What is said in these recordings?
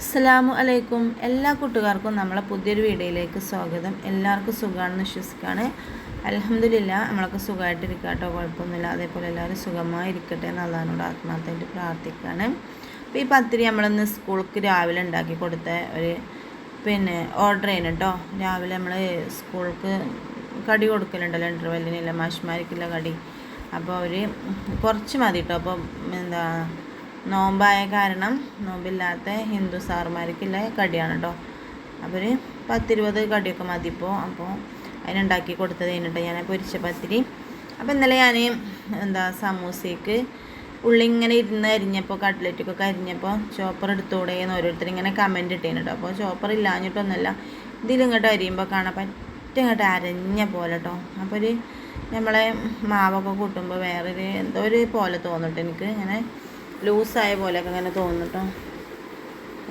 അസ്സലാമു അലൈക്കും. എല്ലാ കൂട്ടുകാർക്കും നമ്മളെ പുതിയൊരു വീഡിയോയിലേക്ക് സ്വാഗതം. എല്ലാവർക്കും സുഖമാണെന്ന് വിശ്വസിക്കുകയാണ്. അലഹമില്ല നമ്മളൊക്കെ സുഖമായിട്ടിരിക്കുക കേട്ടോ കുഴപ്പമൊന്നുമില്ല. അതേപോലെ എല്ലാവരും സുഖമായിരിക്കട്ടെ എന്ന് ആത്മാർത്ഥമായിട്ട് പ്രാർത്ഥിക്കുകയാണ്. അപ്പോൾ ഈ പത്തിരി നമ്മളിന്ന് സ്കൂൾക്ക് രാവിലെ ഉണ്ടാക്കി കൊടുത്ത ഒരു പിന്നെ ഓർഡർ ചെയ്യണം കേട്ടോ രാവിലെ നമ്മൾ സ്കൂൾക്ക് കടി കൊടുക്കലുണ്ടല്ലോ. ഇന്റർവെല്ലിനില്ല മാഷ്മാരിക്കില്ല കടി. അപ്പോൾ അവർ കുറച്ച് മതി കേട്ടോ അപ്പോൾ എന്താ നോമ്പായ കാരണം നോമ്പില്ലാത്ത ഹിന്ദു സാറുമാർക്കില്ല കടിയാണ് കേട്ടോ അവർ പത്തിരുപത് കടിയൊക്കെ മതി ഇപ്പോൾ അപ്പോൾ അതിനുണ്ടാക്കി കൊടുത്തത് കഴിഞ്ഞിട്ട് ഞാൻ പൊരിച്ച പത്തിരി അപ്പോൾ ഇന്നലെ ഞാൻ എന്താ സമൂസയ്ക്ക് ഉള്ളി ഇങ്ങനെ ഇരുന്ന് അരിഞ്ഞപ്പോൾ കട്ട്ലറ്റൊക്കെ അരിഞ്ഞപ്പോൾ ചോപ്പർ എടുത്തുകൂടെ എന്ന് ഓരോരുത്തർ ഇങ്ങനെ കമന്റ് ഇട്ടേന് കേട്ടോ അപ്പോൾ ചോപ്പർ ഇല്ലാഞ്ഞിട്ടൊന്നുമല്ല ഇതിലിങ്ങോട്ട് അരിയുമ്പോൾ കാണാൻ പറ്റ ഇങ്ങോട്ട് അരഞ്ഞ പോലെ കേട്ടോ അപ്പോൾ ഒരു നമ്മളെ മാവൊക്കെ കൂട്ടുമ്പോൾ വേറൊരു എന്തോ ഒരു പോലെ തോന്നിട്ട് എനിക്ക്. ഇങ്ങനെ ലൂസായ പോലെയൊക്കെ ഇങ്ങനെ തോന്നിട്ടോ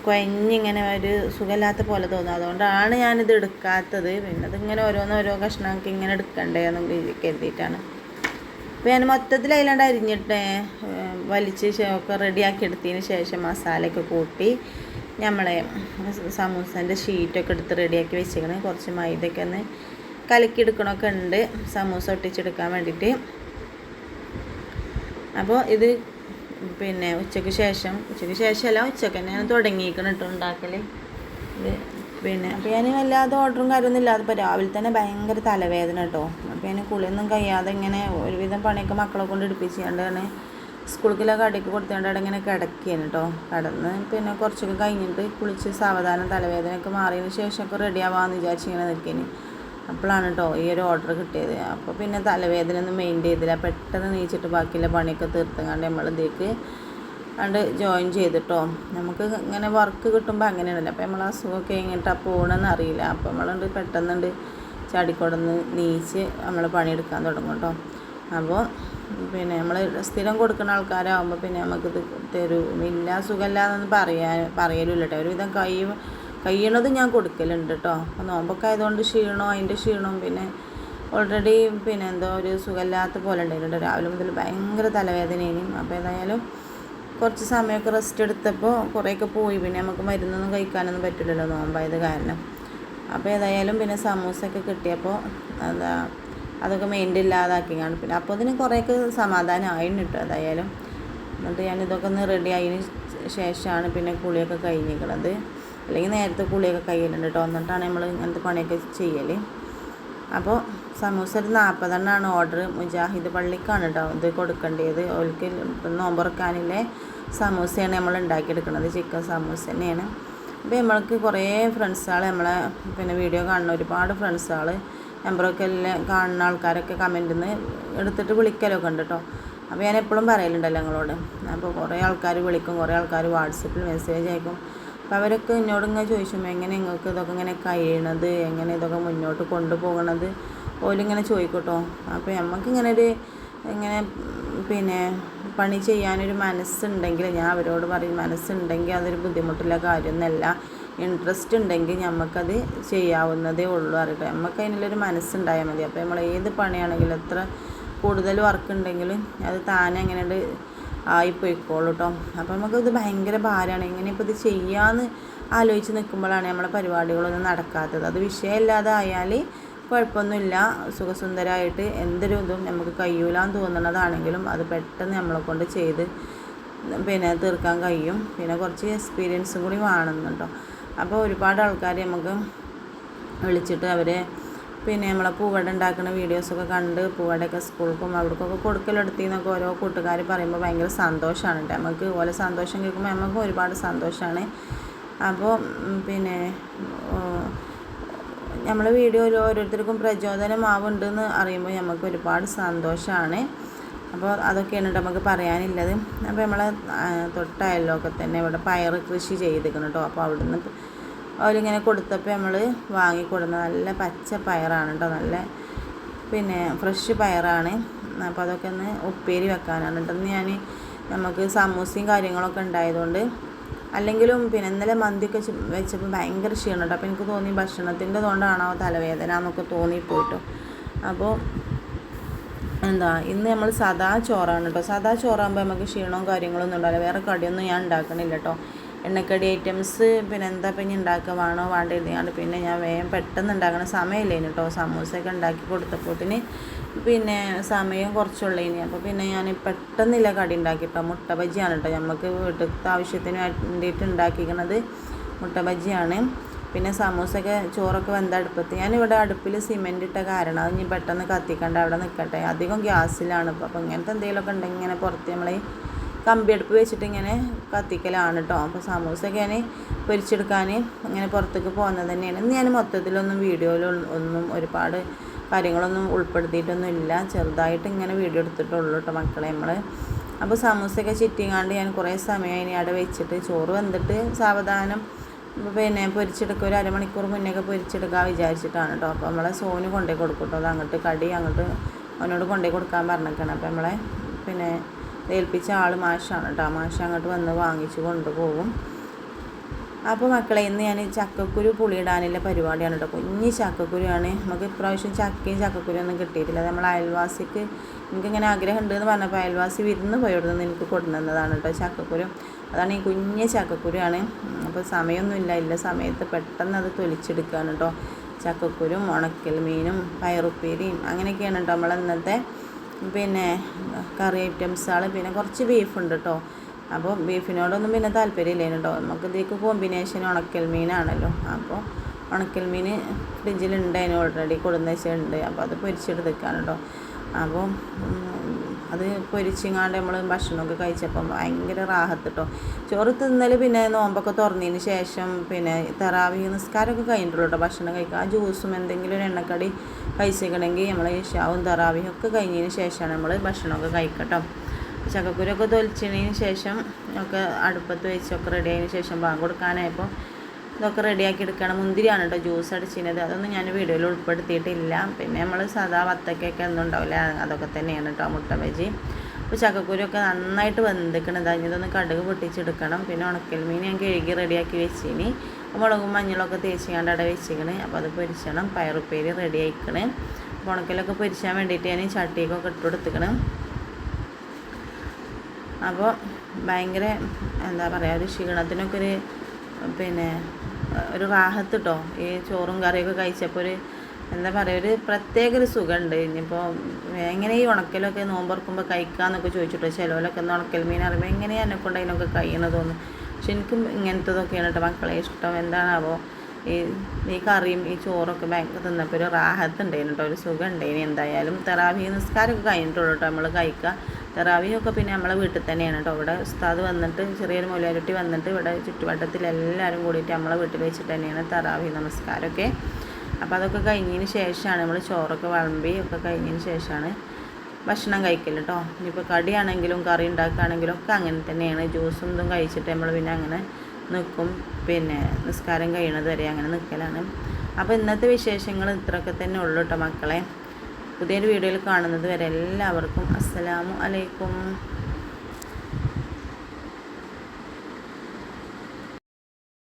കുഴഞ്ഞിങ്ങനെ ഒരു സുഖമില്ലാത്ത പോലെ തോന്നും അതുകൊണ്ടാണ് ഞാനിത് എടുക്കാത്തത്. പിന്നെ അതിങ്ങനെ ഓരോന്ന് ഓരോ കഷ്ണമൊക്കെ ഇങ്ങനെ എടുക്കണ്ടേ എന്ന് കരുതിയിട്ടാണ്. അപ്പോൾ ഞാൻ മൊത്തത്തിൽ അതിലാണ്ട് അരിഞ്ഞിട്ടേ വലിച്ച് ഒക്കെ റെഡിയാക്കി എടുത്തതിന് ശേഷം മസാലയൊക്കെ കൂട്ടി നമ്മളെ സമൂസേന്റെ ഷീറ്റൊക്കെ എടുത്ത് റെഡിയാക്കി വെച്ചേക്കണ്. കുറച്ച് മൈദയൊക്കെ ഒന്ന് കലക്കിയെടുക്കണമൊക്കെ ഉണ്ട്. സമൂസ ഒട്ടിച്ചെടുക്കാൻ വേണ്ടിയിട്ട്. അപ്പോൾ ഇത് പിന്നെ ഉച്ചയ്ക്ക് ശേഷം ഉച്ചയ്ക്ക് ശേഷമല്ല ഉച്ചയ്ക്ക് ഞാൻ തുടങ്ങിയിരിക്കണം കേട്ടോ ഉണ്ടാക്കൽ പിന്നെ അപ്പോൾ ഞാൻ വല്ലാതെ ഓർഡറും കാര്യമൊന്നും ഇല്ലാതെ ഇപ്പോൾ രാവിലെ തന്നെ ഭയങ്കര തലവേദന കേട്ടോ അപ്പോൾ ഞാൻ കുളിയൊന്നും കഴിയാതെ ഇങ്ങനെ ഒരുവിധം പണിയൊക്കെ മക്കളെ കൊണ്ട് എടുപ്പിച്ചുകൊണ്ടാണ് സ്കൂളിലെ കടിക്ക് കൊടുത്തുകൊണ്ട് ഇങ്ങനെ കിടക്കുകയാണ് കേട്ടോ കിടന്ന് പിന്നെ കുറച്ചൊക്കെ കഴിഞ്ഞിട്ട് കുളിച്ച് സാവധാനം തലവേദനയൊക്കെ മാറിയതിന് ശേഷമൊക്കെ റെഡി ആവാമെന്ന് വിചാരിച്ച് ഇങ്ങനെ നിൽക്കേന്. അപ്പോഴാണ് കേട്ടോ ഈ ഒരു ഓർഡർ കിട്ടിയത്. അപ്പോൾ പിന്നെ തലവേദന ഒന്നും മെയിൻ ചെയ്തില്ല. പെട്ടെന്ന് നീച്ചിട്ട് ബാക്കിയുള്ള പണിയൊക്കെ തീർത്തങ്ങാണ്ട് നമ്മൾ ഇതിലേക്ക് കണ്ട് ജോയിൻ ചെയ്തിട്ടോ. നമുക്ക് ഇങ്ങനെ വർക്ക് കിട്ടുമ്പോൾ അങ്ങനെയാണല്ലോ. അപ്പോൾ നമ്മൾ അസുഖമൊക്കെ എങ്ങോട്ടാ പോകണമെന്ന് അറിയില്ല. അപ്പോൾ നമ്മളുണ്ട് പെട്ടെന്നുണ്ട് ചാടിക്കൊടന്ന് നീച്ച് നമ്മൾ പണിയെടുക്കാൻ തുടങ്ങും കേട്ടോ അപ്പോൾ പിന്നെ നമ്മൾ സ്ഥിരം കൊടുക്കുന്ന ആൾക്കാരാകുമ്പോൾ പിന്നെ നമുക്കിത് തരും ഇല്ല സുഖമില്ലാന്നൊന്നും പറയാൻ പറയലില്ല കേട്ടോ ഒരുവിധം കൈ കഴിയണത് ഞാൻ കൊടുക്കലുണ്ട് കേട്ടോ അപ്പോൾ നോമ്പൊക്കെ ആയതുകൊണ്ട് ക്ഷീണവും അതിന്റെ ക്ഷീണവും പിന്നെ ഓൾറെഡി പിന്നെ എന്തോ ഒരു സുഖമില്ലാത്ത പോലെ ഉണ്ടായിരുന്നു രാവിലെ മുതൽ ഭയങ്കര തലവേദനയും അപ്പോൾ ഏതായാലും കുറച്ച് സമയമൊക്കെ റെസ്റ്റ് എടുത്തപ്പോൾ കുറേയൊക്കെ പോയി. പിന്നെ നമുക്ക് മരുന്നൊന്നും കഴിക്കാനൊന്നും പറ്റില്ലല്ലോ നോമ്പായത് കാരണം. അപ്പോൾ ഏതായാലും പിന്നെ സമൂസയൊക്കെ കിട്ടിയപ്പോൾ എന്താ അതൊക്കെ മെയിന്റെ ഇല്ലാതാക്കി കാണും പിന്നെ അപ്പോൾ അതിന് കുറേയൊക്കെ സമാധാനം ആയിരുന്നു കേട്ടോ ഏതായാലും. എന്നിട്ട് ഞാൻ ഇതൊക്കെ ഒന്ന് റെഡി ആയതിന് ശേഷമാണ് പിന്നെ കുളിയൊക്കെ കഴിഞ്ഞിരിക്കണത്. അല്ലെങ്കിൽ നേരത്തെ കുളിയൊക്കെ കഴിയലുണ്ട് കേട്ടോ. എന്നിട്ടാണ് നമ്മൾ ഇങ്ങനത്തെ പണിയൊക്കെ ചെയ്യൽ അപ്പോൾ സമൂസ ഒരു നാൽപ്പതെണ്ണമാണ് ഓർഡർ മുജാഹിദ് പള്ളിക്കാണ് കേട്ടോ ഇത് കൊടുക്കേണ്ടത് ഓൽക്ക് നോമ്പുറക്കാനില്ലേ സമൂസയാണ് നമ്മൾ ഉണ്ടാക്കിയെടുക്കുന്നത് ചിക്കൻ സമൂസ തന്നെയാണ്. അപ്പോൾ നമ്മൾക്ക് കുറേ ഫ്രണ്ട്സുകൾ നമ്മളെ പിന്നെ വീഡിയോ കാണുന്ന ഒരുപാട് ഫ്രണ്ട്സുകൾ നമ്പറൊക്കെ എല്ലാം കാണുന്ന ആൾക്കാരൊക്കെ കമന്റിൽ നിന്ന് എടുത്തിട്ട് വിളിക്കലൊക്കെ ഉണ്ട് കേട്ടോ. അപ്പോൾ ഞാൻ എപ്പോഴും പറയലുണ്ടല്ലോ ഞങ്ങളോട് അപ്പോൾ കുറേ ആൾക്കാർ വിളിക്കും കുറേ ആൾക്കാർ വാട്സപ്പിൽ മെസ്സേജ് അയക്കും. അപ്പോൾ അവരൊക്കെ എന്നോട് ഇങ്ങനെ ചോദിച്ചു എങ്ങനെ നിങ്ങൾക്ക് ഇതൊക്കെ ഇങ്ങനെ കഴിയണത്? എങ്ങനെ ഇതൊക്കെ മുന്നോട്ട് കൊണ്ടുപോകണത്? ഓലിങ്ങനെ ചോദിക്കട്ടോ. അപ്പോൾ നമുക്കിങ്ങനെ ഒരു ഇങ്ങനെ പിന്നെ പണി ചെയ്യാനൊരു മനസ്സുണ്ടെങ്കിൽ ഞാൻ അവരോട് പറയും മനസ്സുണ്ടെങ്കിൽ അതൊരു ബുദ്ധിമുട്ടുള്ള കാര്യമൊന്നുമല്ല. ഇൻട്രസ്റ്റ് ഉണ്ടെങ്കിൽ നമുക്കത് ചെയ്യാവുന്നതേ ഉള്ളൂ അറിയട്ടെ നമുക്ക് അതിനുള്ളൊരു മനസ്സുണ്ടായാൽ മതി. അപ്പോൾ നമ്മൾ ഏത് പണിയാണെങ്കിലും എത്ര കൂടുതൽ വർക്ക് ഉണ്ടെങ്കിലും അത് താനെ എങ്ങനെയുണ്ട് ആയിപ്പോയിക്കോളൂ കേട്ടോ അപ്പോൾ നമുക്കിത് ഭയങ്കര ഭാരമാണ്. എങ്ങനെ ഇപ്പോൾ ഇത് ചെയ്യാമെന്ന് ആലോചിച്ച് നിൽക്കുമ്പോഴാണ് നമ്മളെ പരിപാടികളൊന്നും നടക്കാത്തത്. അത് വിഷയമില്ലാതെ ആയാൽ കുഴപ്പമൊന്നുമില്ല. സുഖസുന്ദരമായിട്ട് എന്തൊരു ഇതും നമുക്ക് കഴിയൂലാന്ന് തോന്നുന്നതാണെങ്കിലും അത് പെട്ടെന്ന് നമ്മളെ കൊണ്ട് ചെയ്ത് പിന്നെ തീർക്കാൻ കഴിയും. പിന്നെ കുറച്ച് എക്സ്പീരിയൻസും കൂടി വേണമെന്നുണ്ടോ. അപ്പോൾ ഒരുപാട് ആൾക്കാർ നമുക്ക് വിളിച്ചിട്ട് അവരെ പിന്നെ നമ്മളെ പൂവട ഉണ്ടാക്കുന്ന വീഡിയോസൊക്കെ കണ്ട് പൂവടയൊക്കെ സ്കൂൾക്കും അവിടേക്കൊക്കെ കൊടുക്കലെടുത്തിന്നൊക്കെ ഓരോ കൂട്ടുകാർ പറയുമ്പോൾ ഭയങ്കര സന്തോഷമാണ് കേട്ടോ നമുക്ക് ഓരോ സന്തോഷം കേൾക്കുമ്പോൾ നമുക്ക് ഒരുപാട് സന്തോഷമാണ് അപ്പോൾ പിന്നെ നമ്മളെ വീഡിയോയിൽ ഓരോരുത്തർക്കും പ്രചോദനമാവുണ്ടെന്ന് അറിയുമ്പോൾ നമുക്ക് ഒരുപാട് സന്തോഷമാണ് അപ്പോൾ അതൊക്കെയാണ് നമുക്ക് പറയാനുള്ളത്. അപ്പോൾ നമ്മളെ തൊട്ടയലൊക്കെ തന്നെ ഇവിടെ പയർ കൃഷി ചെയ്തിരിക്കണം കേട്ടോ അപ്പോൾ അവിടുന്ന് അവരിങ്ങനെ കൊടുത്തപ്പോൾ നമ്മൾ വാങ്ങിക്കൊടുന്ന നല്ല പച്ച പയറാണ് കേട്ടോ നല്ല പിന്നെ ഫ്രഷ് പയറാണ്. അപ്പോൾ അതൊക്കെ ഒന്ന് ഉപ്പേരി വെക്കാനാണ് കേട്ടോ ഞാൻ നമുക്ക് സമൂസയും കാര്യങ്ങളൊക്കെ ഉണ്ടായതുകൊണ്ട് അല്ലെങ്കിലും പിന്നെ ഇന്നലെ മന്തിയൊക്കെ വെച്ചപ്പോൾ ഭയങ്കര ക്ഷീണം കേട്ടോ അപ്പോൾ എനിക്ക് തോന്നി ഭക്ഷണത്തിന്റെ കൊണ്ടാണോ തലവേദന എന്നൊക്കെ തോന്നിപ്പോയിട്ടോ അപ്പോൾ എന്താ ഇന്ന് നമ്മൾ സദാ ചോറാണ് കേട്ടോ സദാ ചോറാകുമ്പോൾ നമുക്ക് ക്ഷീണവും കാര്യങ്ങളൊന്നും ഉണ്ടാവില്ല. വേറെ കടിയൊന്നും ഞാൻ ഉണ്ടാക്കണില്ല കേട്ടോ എണ്ണക്കടി ഐറ്റംസ് പിന്നെ എന്താ പിന്നെ ഉണ്ടാക്കുക വേണോ വേണ്ട പിന്നെ ഞാൻ വേഗം പെട്ടെന്ന് ഉണ്ടാക്കണ സമയമില്ലേനു കേട്ടോ സമൂസയൊക്കെ ഉണ്ടാക്കി കൊടുത്തപ്പോത്തിന് പിന്നെ സമയം കുറച്ചുള്ളതിന് അപ്പോൾ പിന്നെ ഞാൻ പെട്ടെന്നില്ല കടി ഉണ്ടാക്കി കേട്ടോ മുട്ട ബജിയാണ് കേട്ടോ നമുക്ക് വീട്ടിലത്തെ ആവശ്യത്തിന് വേണ്ടിയിട്ട് ഉണ്ടാക്കിക്കണത് മുട്ട ബജിയാണ്. പിന്നെ സമൂസയൊക്കെ ചോറൊക്കെ വെന്ത അടുപ്പത്ത്. ഞാനിവിടെ അടുപ്പിൽ സിമെന്റ് ഇട്ട കാരണം അത് ഇനി പെട്ടെന്ന് കത്തിക്കണ്ട അവിടെ നിൽക്കട്ടെ അധികം ഗ്യാസിലാണ്. ഇപ്പോൾ അപ്പോൾ ഇങ്ങനത്തെ എന്തെങ്കിലുമൊക്കെ ഉണ്ടെങ്കിൽ ഇങ്ങനെ പുറത്ത് നമ്മൾ കമ്പി അടുപ്പ് വെച്ചിട്ട് ഇങ്ങനെ കത്തിക്കലാണ് കേട്ടോ അപ്പോൾ സമൂസയൊക്കെ ഞാൻ പൊരിച്ചെടുക്കാൻ ഇങ്ങനെ പുറത്തേക്ക് പോകുന്നത് തന്നെയാണ്. ഇന്ന് ഞാൻ മൊത്തത്തിലൊന്നും വീഡിയോയിൽ ഒന്നും ഒരുപാട് കാര്യങ്ങളൊന്നും ഉൾപ്പെടുത്തിയിട്ടൊന്നും ഇല്ല. ചെറുതായിട്ട് ഇങ്ങനെ വീഡിയോ എടുത്തിട്ടുള്ളൂ കേട്ടോ മക്കളെ നമ്മൾ അപ്പോൾ സമൂസയൊക്കെ ചിറ്റിങ്ങാണ്ട് ഞാൻ കുറേ സമയം ഇനി അവിടെ വെച്ചിട്ട് ചോറ് വന്നിട്ട് സാവധാനം പിന്നെ പൊരിച്ചെടുക്കുക ഒരു അരമണിക്കൂർ മുന്നേയൊക്കെ പൊരിച്ചെടുക്കാൻ വിചാരിച്ചിട്ടാണ് കേട്ടോ അപ്പോൾ നമ്മളെ സോന് കൊണ്ടുപോയി കൊടുക്കും കേട്ടോ അത് അങ്ങോട്ട് കടി അങ്ങോട്ട് അവനോട് കൊണ്ടുപോയി കൊടുക്കാൻ പറഞ്ഞേക്കണം. അപ്പോൾ നമ്മളെ പിന്നെ ഏൽപ്പിച്ച ആൾ മാഷാണ് കേട്ടോ മാഷ അങ്ങോട്ട് വന്ന് വാങ്ങിച്ച് കൊണ്ടുപോകും. അപ്പോൾ മക്കളെ ഇന്ന് ഞാൻ ചക്കക്കുരു പുളിയിടാനുള്ള പരിപാടിയാണ് കേട്ടോ കുഞ്ഞ് ചക്കക്കുരുവാണ്. നമുക്ക് ഇപ്രാവശ്യം ചക്കയും ചക്കക്കുരു ഒന്നും കിട്ടിയിട്ടില്ല. നമ്മൾ അയൽവാസിക്ക് എനിക്കിങ്ങനെ ആഗ്രഹം ഉണ്ട് എന്ന് പറഞ്ഞപ്പോൾ അയൽവാസി വിരുന്ന് പോയിടുന്ന് എനിക്ക് കൊണ്ടുവന്നതാണ് കേട്ടോ ചക്കക്കുരു. അതാണ് ഈ കുഞ്ഞ് ചക്കക്കുരുവാണ്. അപ്പോൾ സമയമൊന്നുമില്ല. ഇല്ല സമയത്ത് പെട്ടെന്ന് അത് തൊലിച്ചെടുക്കുകയാണ് കേട്ടോ ചക്കക്കുരും ഉണക്കൽ മീനും പയറുപ്പേരിയും അങ്ങനെയൊക്കെയാണ് കേട്ടോ നമ്മൾ ഇന്നത്തെ പിന്നെ കറി ഐറ്റംസുകൾ പിന്നെ കുറച്ച് ബീഫുണ്ട് കേട്ടോ അപ്പോൾ ബീഫിനോടൊന്നും പിന്നെ താല്പര്യമില്ലേനു കേട്ടോ നമുക്ക് ഇതിലേക്ക് കോമ്പിനേഷൻ ഉണക്കൽ മീനാണല്ലോ. അപ്പോൾ ഉണക്കൽ മീൻ ഫ്രിഡ്ജിലുണ്ട് ഓൾറെഡി കൊടുന്ന് അപ്പോൾ അത് പൊരിച്ചെടുത്തേക്കാണ് കേട്ടോ അപ്പോൾ അത് പൊരിച്ചിങ്ങാണ്ട് നമ്മൾ ഭക്ഷണമൊക്കെ കഴിച്ചപ്പം ഭയങ്കര റാഹത്ത് കേട്ടോ ചോറ് തിന്നൽ പിന്നെ നോമ്പൊക്കെ തുറന്നതിന് ശേഷം പിന്നെ തെറാവി നിസ്കാരമൊക്കെ കഴിഞ്ഞിട്ടുള്ളൂ കേട്ടോ ഭക്ഷണം കഴിക്കുക ആ ജ്യൂസും എന്തെങ്കിലും ഒരു എണ്ണക്കടി കഴിച്ചിക്കണമെങ്കിൽ നമ്മൾ ഷാവും തറാവിയും ഒക്കെ കഴിഞ്ഞതിന് ശേഷമാണ് നമ്മൾ ഭക്ഷണമൊക്കെ കഴിക്കട്ടോ. ചക്കക്കുരൊക്കെ തൊലിച്ചതിന് ശേഷം ഒക്കെ അടുപ്പത്ത് വെച്ചൊക്കെ റെഡി ആയതിനു ശേഷം ബാങ്ക് കൊടുക്കാനായപ്പോൾ ഇതൊക്കെ റെഡിയാക്കി എടുക്കണം മുന്തിരിയാണ് കേട്ടോ ജ്യൂസ് അടിച്ചിരുന്നത്. അതൊന്നും ഞാൻ വീഡിയോയിൽ ഉൾപ്പെടുത്തിയിട്ടില്ല. പിന്നെ നമ്മൾ സാധാ വത്തക്കൊക്കെ ഒന്നും ഉണ്ടാവില്ല അതൊക്കെ തന്നെയാണ് കേട്ടോ മുട്ട ബജി. അപ്പോൾ ചക്കക്കുരൊക്കെ നന്നായിട്ട് വെന്തിക്കണം. ഇതൊന്ന് കടുക് പൊട്ടിച്ചെടുക്കണം. പിന്നെ ഉണക്കൽ മീൻ ഞാൻ കഴുകി റെഡിയാക്കി വെച്ചിനി. മുളകും മഞ്ഞളൊക്കെ തേച്ചിക്കാണ്ട് അവിടെ വെച്ചിക്കണ് അപ്പോൾ അത് പൊരിച്ചണം. പയറുപ്പേരി റെഡി ആയിക്കണ്. ഉണക്കലൊക്കെ പൊരിച്ചാൻ വേണ്ടിയിട്ട് ഞാൻ ചട്ടിയൊക്കെ ഇട്ട് കൊടുത്തിക്കണം. അപ്പോൾ ഭയങ്കര എന്താ പറയുക ഒരു ക്ഷീണത്തിനൊക്കെ ഒരു പിന്നെ ഒരു റാഹത്ത് കേട്ടോ ഈ ചോറും കറിയൊക്കെ കഴിച്ചപ്പോൾ ഒരു എന്താ പറയുക ഒരു പ്രത്യേക ഒരു സുഖമുണ്ട് ഇനിയിപ്പോൾ എങ്ങനെ ഈ ഉണക്കലൊക്കെ നോമ്പ് നോമ്പറക്കുമ്പോൾ കഴിക്കാമെന്നൊക്കെ ചോദിച്ചിട്ടോ ചിലവിലൊക്കെ ഉണക്കൽ മീൻ അറിയുമ്പോൾ എങ്ങനെയാണ് എന്നെ കൊണ്ട് അതിനൊക്കെ കഴിയണതൊന്നും പക്ഷെ എനിക്കും ഇങ്ങനത്തതൊക്കെയാണ് കേട്ടോ മക്കളെ ഇഷ്ടം. എന്താണാവോ? ഈ ഈ കറിയും ഈ ചോറൊക്കെ ഭയങ്കര തിന്നപ്പോൾ ഒരു റാഹത്ത് ഉണ്ടായിരുന്നു കേട്ടോ ഒരു സുഖം ഉണ്ടായിരുന്നു എന്തായാലും തെറാവി നിസ്കാരമൊക്കെ കഴിഞ്ഞിട്ടുള്ളൂ കേട്ടോ നമ്മൾ കഴിക്കുക തെറാവിയൊക്കെ പിന്നെ നമ്മളെ വീട്ടിൽ തന്നെയാണ് കേട്ടോ. ഇവിടെ ഉസ്താദ് വന്നിട്ട് ചെറിയൊരു മൊലാരുട്ടി വന്നിട്ട് ഇവിടെ ചുറ്റുവട്ടത്തിൽ എല്ലാവരും കൂടിയിട്ട് നമ്മളെ വീട്ടിൽ വെച്ചിട്ട് തന്നെയാണ് തെറാവി നമസ്കാരമൊക്കെ. അപ്പോൾ അതൊക്കെ കഴിഞ്ഞതിന് ശേഷമാണ് നമ്മൾ ചോറൊക്കെ വിളമ്പി ഒക്കെ കഴിഞ്ഞതിന് ശേഷമാണ് ഭക്ഷണം കഴിക്കൽ കേട്ടോ ഇനിയിപ്പോൾ കടിയാണെങ്കിലും കറി ഉണ്ടാക്കുകയാണെങ്കിലും ഒക്കെ അങ്ങനെ തന്നെയാണ്. ജ്യൂസും ഇതും കഴിച്ചിട്ട് നമ്മൾ പിന്നെ അങ്ങനെ നിൽക്കും പിന്നെ നിസ്കാരം കഴിയണത് വരെ അങ്ങനെ നിൽക്കലാണ് അപ്പോൾ ഇന്നത്തെ വിശേഷങ്ങൾ ഇത്രയൊക്കെ തന്നെ ഉള്ളൂ കേട്ടോ മക്കളെ. പുതിയൊരു വീഡിയോയിൽ കാണുന്നത് വരെ എല്ലാവർക്കും അസ്സലാമു അലൈക്കും.